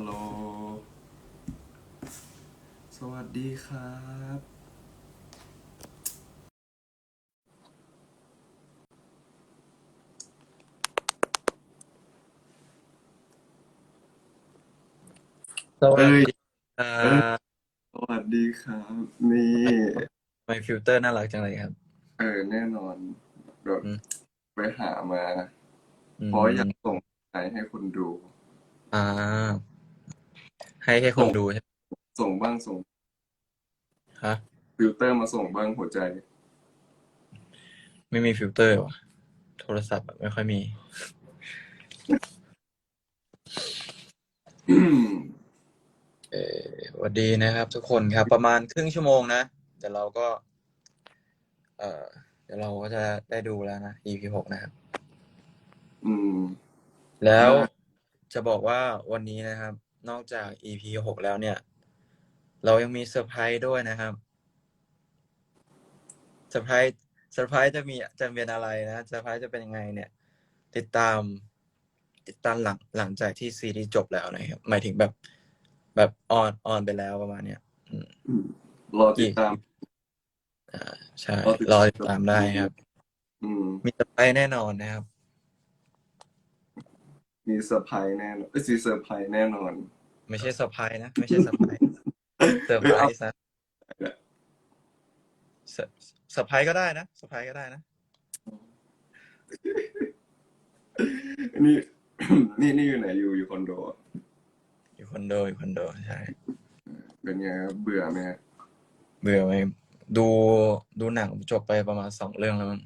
ลโหล สวัสดีครับ สวัสดีครัเอ้ยบสวัสดีครับ นี่ ทำไมฟิลเตอร์น่ารักจังเลยครับเออ แน่นอนแบบอืมไปหามา อืมเพราะอยากส่งไปให้คนดู อ่า ให้แค่คนดูใช่ไหมส่งบ้างส่งฮะ ฟิลเตอร์มาส่งบ้างหัวใจ ไม่มีฟิลเตอร์ว่ะ โทรศัพท์อะไม่ค่อยมีอืมเออสวัสดีนะครับ ทุกคนครับ ประมาณครึ่งชั่วโมงนะเดี๋ยวเราก็ เออเดี๋ยวเราก็จะได้ดูแล้วนะ EP หกนะครับ อืม แล้วจะบอกว่าวันนี้นะครับ นอกจาก EP หกแล้วเนี่ย เรายังมีเซอร์ไพรส์ด้วยนะครับเซอร์ไพรส์เซอร์ไพรส์จะมีจะเป็นอะไรนะเซอร์ไพรส์จะเป็นยังไงเนี่ย ติดตาม ติดตามหลังหลังจากที่ซีรีส์จบแล้วนะครับหมายถึงแบบแบบออนออนไปแล้วประมาณเนี้ยอืมอืมรอติดตามอ่าใช่รอติดรอติดตามได้ครับ อืมมีเซอร์ไพรส์แน่นอนนะครับ มีเซอร์ไพรส์แน่นอนเอ้ยมีเซอร์ไพรส์แน่นอน ไม่ใช่เซอร์ไพรส์นะ ไม่ใช่เซอร์ไพรส์เซอร์ไพรส์นะเซอร์เซอร์ไพรส์ก็ได้นะเซอร์ไพรส์ก็ได้นะ นี่ นี่นี่อยู่ไหนอยู่อยู่คอนโดอะอยู่คอนโดอยู่คอนโดใช่ เป็นไงครับเบื่อไหมฮะเบื่อไหมดูดูหนังจบไปประมาณสองเรื่องแล้วมั้ง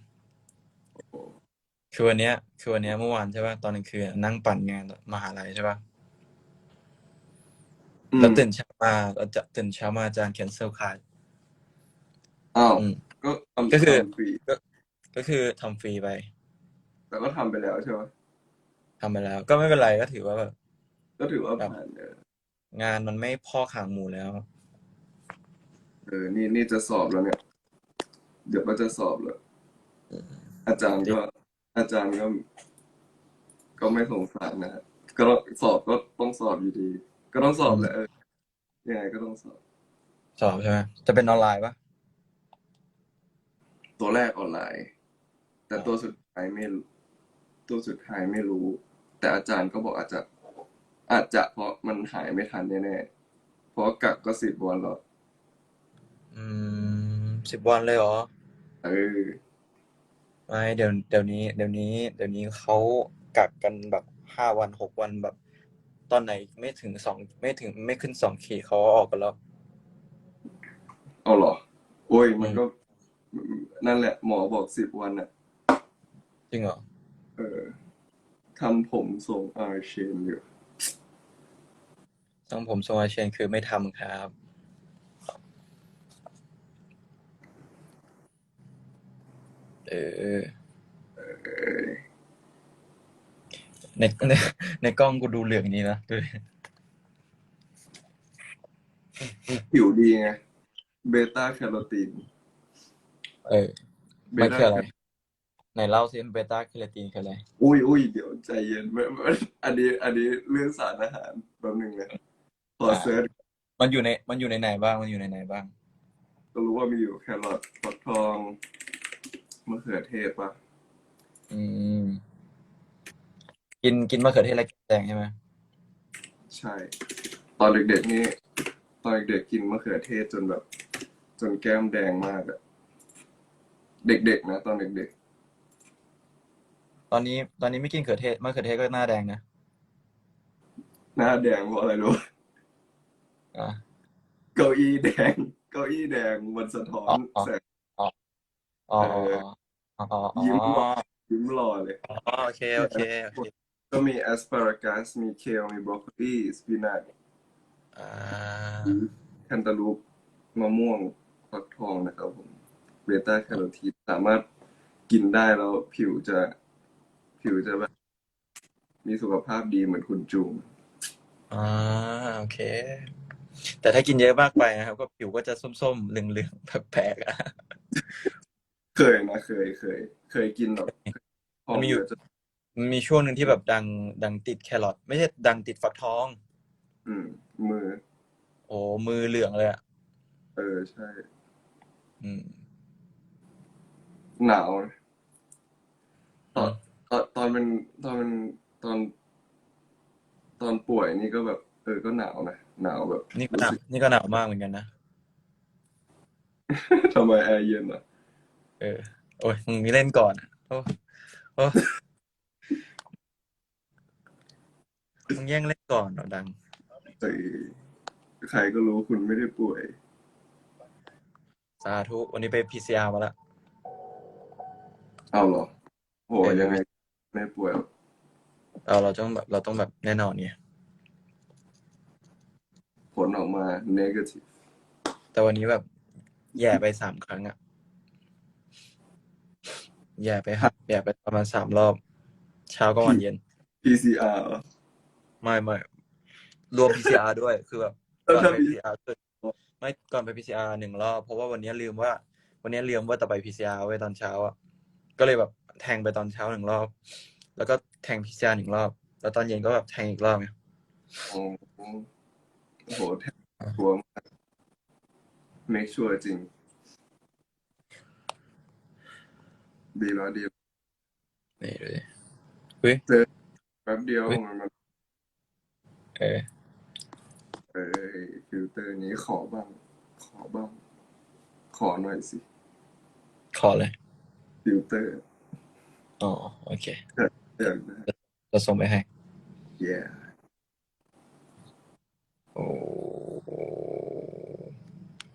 คือวันเนี้ย คือวันเนี้ยเมื่อวานใช่ป่ะตอนกลางคืนนั่งปั่นงานมหาลัยใช่ป่ะอืมแล้วตื่นเช้ามาเราจะตื่นเช้ามาอาจารย์เขียนเซลคาดอ้าวอืมก็ทำก็คือ ทำฟรีก็คือทำฟรีไปแต่ก็ทำไปแล้วใช่ไหมทำไปแล้ว ก็ไม่เป็นไรก็ถือว่าแบบ ก็ถือว่าครับ ผ่านเอองานมันไม่พ่อขางหมูแล้ว เออนี่นี่จะสอบแล้วเนี่ย เดี๋ยวก็จะสอบแล้ว อาจารย์ก็ อาจารย์ก็ ก็ไม่สงสารนะฮะก็สอบก็ต้องสอบอยู่ดี ก็ต้องสอบแหละเออยังไงก็ต้องสอบ สอบใช่ไหมจะเป็นออนไลน์ปะตัวแรกออนไลน์ แต่ตัวสุดท้ายไม่รู้ตัวสุดท้ายไม่รู้ แต่อาจารย์ก็บอกอาจจะ อาจจะเพราะมันหายไม่ทันแน่ๆเพราะกักก็สิบวันแล้วอืมสิบวันเลยเหรอ เออ ไม่เดี๋ยวเดี๋ยวนี้เดี๋ยวนี้ เดี๋ยวนี้เขากักกันแบบห้าวันหกวันแบบ ตอนไหนไม่ถึงสองไม่ถึงไม่ขึ้นสองขีดเขาออกกันแล้ว เอาเหรอ โอ้ยมันก็ นั่นแหละ หมอบอกสิบวันอะ จริงเหรอเออทำผมทรงอาร์เชนอยู่ทรงผมทรงอาเชนคือไม่ทำครับ ออเออในในในกล้องกูดูเหลืองนี้นะดูดิผิวดีไง เบต้าแคโรทีน เออมันคืออะไรไหนเล่าซิเบต้าแคโรทีนคืออะไรอุ้ยอุ้ยเดี๋ยวใจเย็นไม่ไม่อันนี้ อันนี้เรื่องสารอาหารแป๊บนึงนะขอเซิร์ชมันอยู่ในมันอยู่ในไหนบ้างมันอยู่ในไหนบ้าง ก็รู้ว่ามีอยู่แครอทฟักทอง มะเขือเทศปะอืม กินกินมะเขือเทศอะไรแดงใช่ไหมใช่ ตอนเด็กๆนี่ตอนเด็กๆกินมะเขือเทศจนแบบ จนแก้มแดงมากอะเด็กๆนะตอนเด็กตอนนี้ตอนนี้ไม่กินเขือเทศมะเขือเทศก็หน้าแดงนะๆหน้าแดงเพราะอะไรรู้อะเก้าอี้แดง เก้าอี้แดงมันสะท้อนอ๋อ แสง อ๋ออ๋อเอออ๋ออ๋อยิ้มหอ๋ล่ออยิ้มรอเลย อ๋อโอเคโอเคโอเคก็มีแอสพารากัสมีเคลมีบรอกโคลีสปินัทอ่าแคนตาลูปมะม่วงฟักทองนะครับผมเบต้าแคโรทีนสามารถกินได้แล้วผิวจะผิวจะแบบมีสุขภาพดีเหมือนคุณจุงอ่าโอเค แต่ถ้ากินเยอะมากไปนะครับ ก็ผิวก็จะส้มๆเหลืองๆแปลกๆอะ เคยนะเคยเคย เคยกินแบบพอมันมีอยู่ เยอะจะมันมีช่วงหนึ่งที่แบบดังดังติดแครอทไม่ใช่ดังติดฟักทอง อืม มือ โอ้มือเหลืองเลยอะเออใช่ อืม หนาวนะตอนตอนตอนเป็นตอนเป็นตอนตอนป่วยนี่ก็แบบ เออก็หนาวนะหนาวแบบนี่ก็หนาวนี่ก็หนาวมากเหมือนกันนะ ทำไมแอร์เย็นอะเออ โอ้ยมึงมีเล่นก่อนอะโอ้โอ้มึงแย่งเล่นก่อนเหรอดัง เออใครก็รู้คุณไม่ได้ป่วย สาธุ วันนี้ไป PCR มาแล้วเอาเหรอโหเออยังไงไม่ป่วยหรอกเราเราต้องแบบเราต้องแบบแน่นอนเนี่ย ผลออกมา negative แต่วันนี้แบบแย่ไปสามครั้งอะ แย่ไปหักแย่ไปประมาณสามรอบ เช้าก็วันเย็น PCR เหรอ ไม่ไม่รวม PCR ด้วยคือแบบแล้วก่อนถ้าไปมี PCR คือไม่ก่อนไป PCR หนึ่งรอบเพราะว่าวันนี้ลืมว่า วันนี้ลืมว่าจะไป PCR ไว้ตอนเช้าอะก็เลยแบบแทงไปตอนเช้าหนึ่งรอบ แล้วก็แทง PCR หนึ่งรอบ แล้วตอนเย็นก็แบบแทงอีกรอบไงโอ้โหแทบกลัวมาก make sure จริง ดีแล้วดีนี่ดูดิแป๊บเดียวเฮ้ยมันมันเออเออฟิลเตอร์นี้ขอบ้าง ขอบ้าง ขอหน่อยสิ ขอเลยฟิลเตอร์อ๋อโอเคอยากได้จะส่งไปให้ yeah โอ้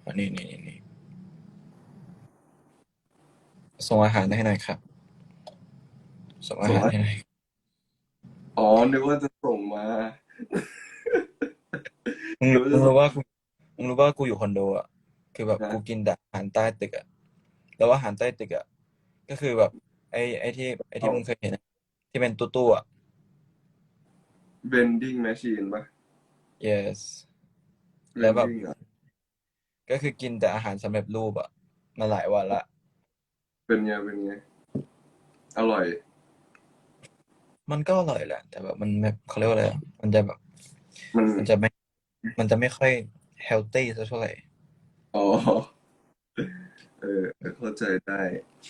อันนี้นี่นี่นี่ ส่งอาหารให้หน่อยครับ ส่งอาหารให้หน่อยอ๋อ นึกว่าจะส่งมา มึงรู้มึงรู้ว่ากูมึงรู้ว่ากูอยู่คอนโดอะ คือแบบนะกูกินแต่อาหารใต้ตึกอะ แล้วอาหารใต้ตึกอะ ก็คือแบบ ไอ้ไอ้ที่ ไอ้ที่มึงเคยเห็นอะที่เป็นตู้ๆอะ vending machine ปะ yes แล้วแบบ vending อะก็คือกินแต่อาหารสำเร็จรูปอะ มาหลายวันละ เป็นไงเป็นไง อร่อย มันก็อร่อยแหละ แต่แบบมันแบบเขาเรียกว่าอะไรอะมันจะแบบ มันมันจะไม่ มันจะไม่ค่อย healthy สักเท่าไหร่อ๋อเออเข้าใจได้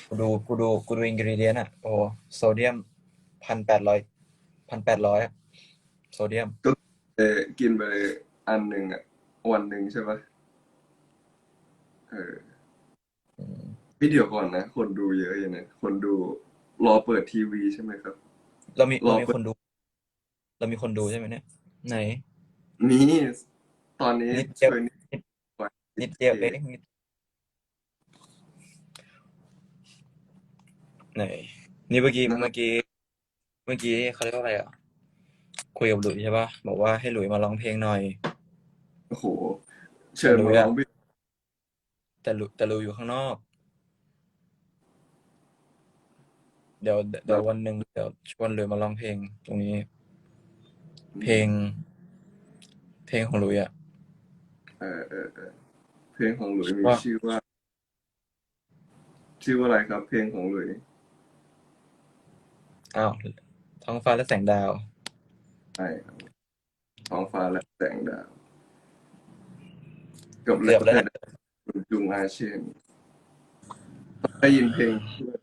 กูดูกูดูกูดูอินกรีเดียนอะโอ้โซเดียมพันแปดร้อยพันแปดร้อยโซเดียมเออกินไปอันหนึ่งอะวันหนึ่งใช่ปะเออ อืม พี่เดี๋ยวก่อนนะ คนดูเยอะอยู่นะคนดูรอเปิดทีวีใช่ไหมครับ เรามีรเราอมีเปิดคนดู เรามีคนดูใช่ไหมเนี่ย ไหนนี่ตอนนี้นิดเดียวช่วยนิดนิดกว่านิดเดียวเองนิดไหน นี่เมื่อกี้เมื่อกี้เมื่อกี้เขาเรียกว่าอะไรอะ คุยกับหลุยใช่ปะบอกว่าให้หลุยมาร้องเพลงหน่อย โอ้โหเชิญมาร้องพี่แต่หลุแต่หลุยอยู่ข้างนอก เดี๋ยวเดี๋ยววันหนึ่งเดี๋ยวชวนหลุยมาร้องเพลงตรงนี้ เพลง เพลงของหลุยอะ เออเออเออเพลงของหลุยมีว่า ชื่อว่า ชื่อว่าอะไรครับ เพลงของหลุยอ้าวท้องฟ้าและแสงดาว ใช่ครับท้องฟ้าและแสงดาวกับเกือบแล้วแต่นะ คุณจุงอาเชนได้ยินเพลงชื่อว่า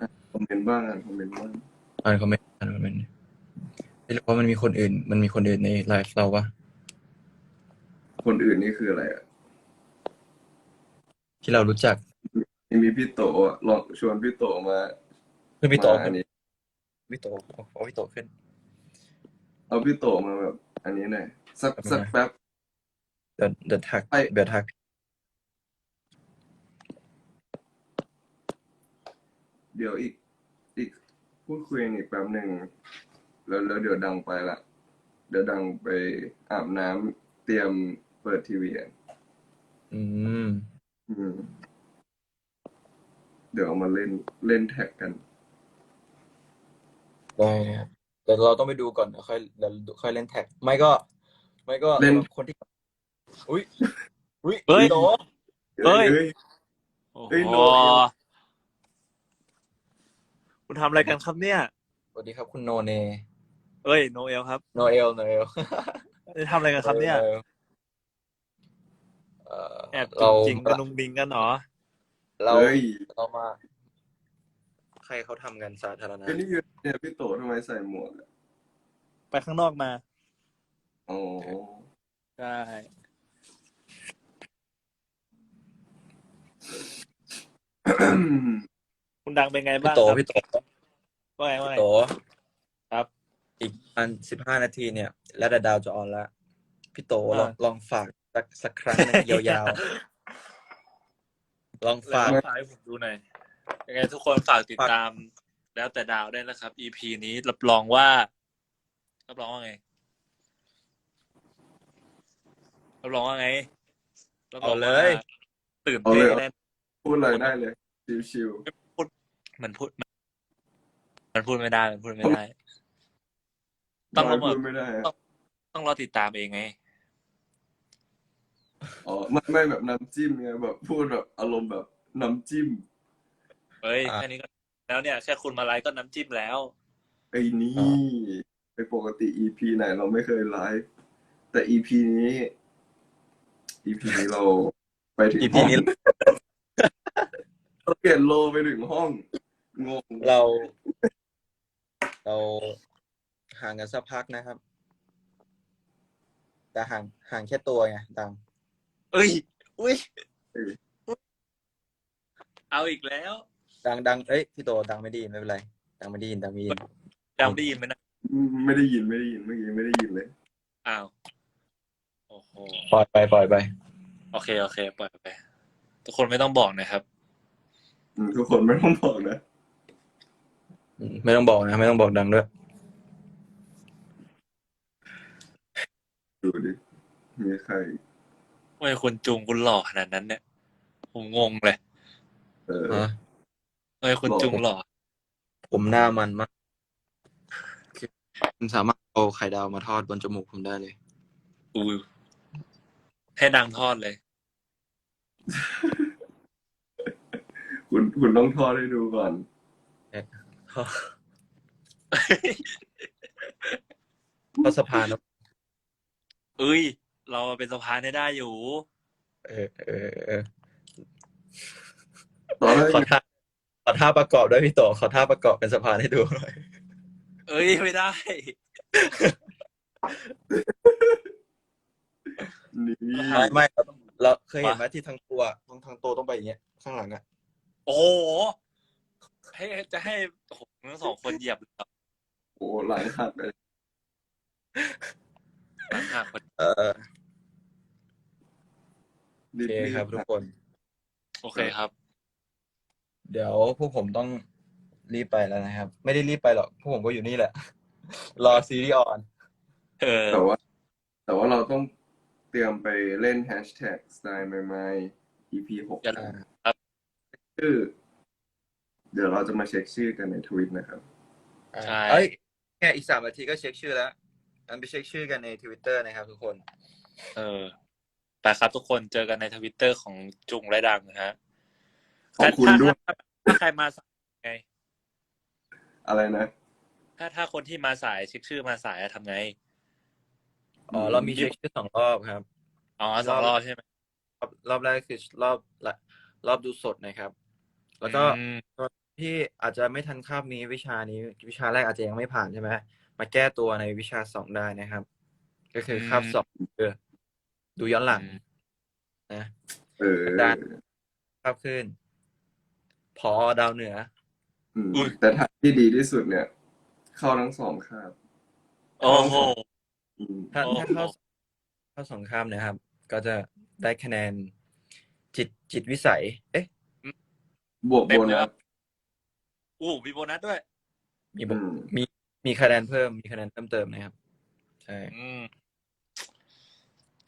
อะ คอมเมนต์บ้างอะคอมเมนต์บ้างอ่านคอมเมนต์อ่านคอมเมนต์ไม่รู้ว่ามันมีคนอื่น มันมีคนอื่นในไลฟ์เราปะคนอื่นนี่คืออะไรอะที่เรารู้จักมีพี่โตอะลองชวนพี่โตมาคือพี่โตมาอัขึ้นนนี้พี่โตเอาพี่โตขึ้น เอาพี่โตมาแบบ อันนี้หน่อยสักทำไมสักแป๊บเดี๋ยวเดี๋ยวทักไปเดี๋ยวทักเดี๋ยวอีกอีก พูดคุยกันอีกแป๊บหนึ่งแล้วแล้วเดี๋ยวดังไปละเดี๋ยวดังไปอาบน้ำเตรียมเปิดทีวีอะอืม อืม เดี๋ยวเอามาเล่นเล่นแท็กกัน ได้นะครับแต่เราต้องไปดูก่อนเดี๋ยวค่อยเดี๋ยวค่อยเล่นแท็ก ไม่ก็ ไม่ก็เล่น คนที่อุ้ยอุ้ยเฮ้ยพี่โตเฮ้ย เฮ้ยโอ้เฮ้ยโหโน คุณทำอะไรกันครับเนี่ย สวัสดีครับคุณโนเนเอ้ยโนเอลครับโนเอลโนเอลได้ทำอะไรกันครับเนี่ยเอ่อแอบเราจริงๆกันนุงบิงกันเหรอเราเฮ้ยเรามา ใครเขาทำกันสาธารณะไอ้นี่อยู่เนี่ยพี่โตทำไมใส่หมวกอะไปข้างนอกมาโอ้ใช่ คุณดังเป็นไงพี่บ้างโตครับพี่โตว่าไงว่าไง โตครับ อีกอันสิบห้านาทีเนี่ย แล้วแต่ดาวจะออนแล้วพี่โตลองอ่าลองฝากสักสักครั้งหนึงยาวๆ ลองแล้ฝากวฝากให้ผมดูหน่อยยังไงทุกคนฝากติดตามแล้วแต่ดาวได้วยนะครับ EP นี้รับรองว่ารับรองว่าไงรับรองว่าไงรับรเอาองเลว่ายตื่นเต้นแน่พูดอะไรได้เลย ชิว มันพูด มันพูดไม่ได้ มันพูดไม่ได้ๆต้องน้อยมาพูดไม่ได้อะต้องรอติดตามเองไง อ๋อไม่ไม่แบบน้ำจิ้มไงแบบพูดแบบอารมณ์แบบน้ำจิ้มเฮ้ยอะแค่นี้ก็ แล้วเนี่ย แค่คุณมาไลฟ์ก็น้ำจิ้มแล้ว ไอ้นี่อ๋ไปปกติ EP ไหนเราไม่เคยไลฟ์แต่ EP นี้ EP นี้เราไปถึง EP ห้องนี้ เราเปลี่ยนโลไปถึงห้อง งงเรา เราห่างกันสักพักนะครับ แต่ห่างห่างแค่ตัวไงดัง เอ้ยอุ้ยเอาอีกแล้วดังดังเอ้ยพี่โตดังไม่ไดีไม่เป็นไร ดังไม่ไดีนดังไม่ไดีนจำได้ยินไหมนะไม่ได้ยินไม่ได้ยินเมื่อกี้ไม่ได้ยินเลย อ้าวโอ้โหปล่อยไปปล่อยไปโอเคโอเค ปล่อยไป ทุกคนไม่ต้องบอกนะครับ อืมทุกคนไม่ต้องบอกนะอืม ไม่ต้องบอกนะ ไม่ต้องบอกดังด้วย ดูดิ มีใคร ทำไมคุณจุงคุณหล่อขนาดนั้นเนี่ย ผมงงเลยเออ ฮะ ทำไมคุณจุงหล่อ ผมหน้ามันมากคือคุณสามารถเอาไข่ดาวมาทอดบนจมูกผมได้เลย อู้ให้ดังทอดเลย คุณคุณต้องทอดให้ดูก่อน ก็สะพานแล้วเอ้ย เราเป็นสะพานให้ได้อยู่ เออเออเออตอนแรกขอท่าขอท่าประกอบด้วยพี่โตขอท่าประกอบเป็นสะพานให้ดูหน่อยเอ้ยไม่ได้ นี่ ไม่ไม่เราต้องเราเคยเห็นไหมที่ทางตัวทางทางตัวต้องไปอย่างเงี้ยข้างหลังอะโอ้โห ให้จะให้โอ้โหทั้งสองคนเหยียบเลยเหรอโอ้หลังหักเลยหลังหักพอดีเออโอนิดเคนึงครับทุกคน โอเคครับ เดี๋ยวพวกผมต้องรีบไปแล้วนะครับ ไม่ได้รีบไปหรอกพวกผมก็อยู่นี่แหละ รอซีรีส์ออน เออ แต่ว่า แต่ว่าเราต้องเตรียมไปเล่นแฮชแท็กสไตล์ใหม่ๆ EP หกอย่าอ่าชื่อ เดี๋ยวเราจะมาเช็คชื่อกันในทวิตนะครับ ใช่ เอ้ยแค่อีกสามนาทีก็เช็คชื่อแล้วอันไปเช็คชื่อกันในทวิตเตอร์นะครับทุกคน เออไปครับทุกคนเจอกันในทวิตเตอร์ของจุงและดังนะฮะขอบคุณด้วย ถ้าถ้าใครมาสายไง อะไรนะ ถ้าถ้าคนที่มาสายเช็คชื่อมาสายอะทำไง อ๋อเรามีเช็คชื่อสองรอบครับ อ๋อสองรอบใช่ไหมรอบรอบแรกคือรอบละรอบดูสดนะครับ แล้วก็อืม ที่อาจจะไม่ทันคาบนี้วิชานี้ วิชาแรกอาจจะยังไม่ผ่านใช่ไหมมาแก้ตัวในวิชาสองได้นะครับ ก็คือคาบสองคือดูย้อนหลัง นะเออได้คาบขึ้น พอดาวเหนือ อืมแต่ทางที่ดีที่สุดเนี่ย เข้าทั้งสองคาบโอ้โหอืมถ้าโอ้ถ้าเข้าเข้าสองคาบนะครับ ก็จะได้คะแนนจิตจิตวิสัย เอ๊ะ บวกเต็โบมเลยนัครัสบ อู้มีโบนัสด้วย มีบอืม มีมีคะแนนเพิ่มมีคะแนนเพิ่มเติมนะครับ ใช่ อืม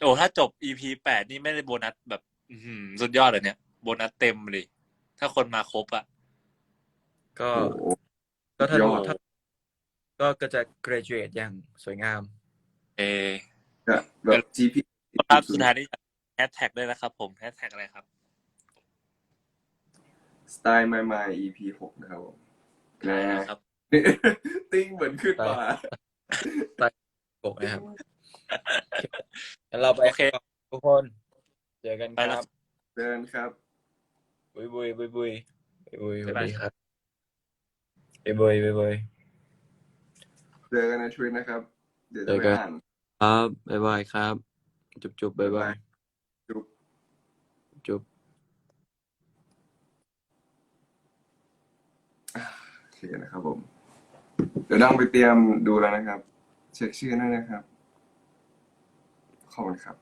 โอ้ถ้าจบ EP แปดนี่ไม่ได้โบนัสแบบ อื้อหือสุดยอดเลยเนี่ยโบนัสเต็มเลย ถ้าคนมาครบอะก็โอ้โห ก็ถ้ายอด ถ้าก็ก็จะ graduate อย่างสวยงาม เอแบบแบบ GP ภาพสุดท้ายนี่แฮชแท็กด้วยนะครับผมแฮชแท็กอะไรครับ สไตล์ใหม่ๆ EP หกนะครับผม นะครับนี่ติ้งเหมือนขึ้นมาโกะนะครับงั้นเราไปโอเค ก่อนทุกคน เจอกันไปคแล้รัวบเดินครับ บุยบุยบุยบุยบุยบุยสบ๊ายบายวัสดีครับ บุยบุยบุยบุย เจอกันในทวิตนะครับ เดี๋ยวจะเจอไปกัน อ่าน ครับบ๊ายบายครับ จุบจุบบ๊ายบาย จุ๊บ จุบ โอเคนะครับผม เดี๋ยวดังไปเตรียมดูแล้วนะครับ เช็คชื่อด้วยนะครับ ขอบคุณครับ